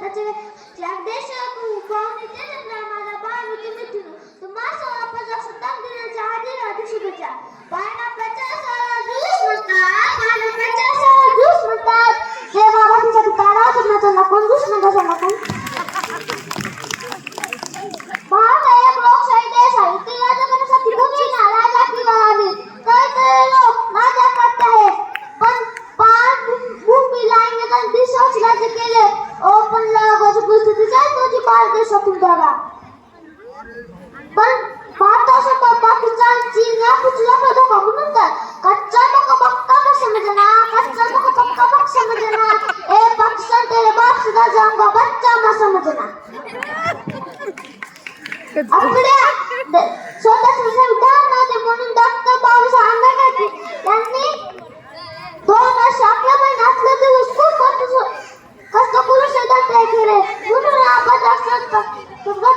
That's. विचार केले ओ पण लागाची परिस्थिती काय तुझी पार्टी पण भारत असं पाकिस्तान चीन या कुठला प्रदेश बघू नंतर कच्चा लोक पक्का का समजना कच्चा लोक पक्का पक्का समजना ए पाकिस्तान तेरे बाप सुद्धा जाऊंगा बच्चा ना समजना अपने स्वतः 不是啊 sudah 道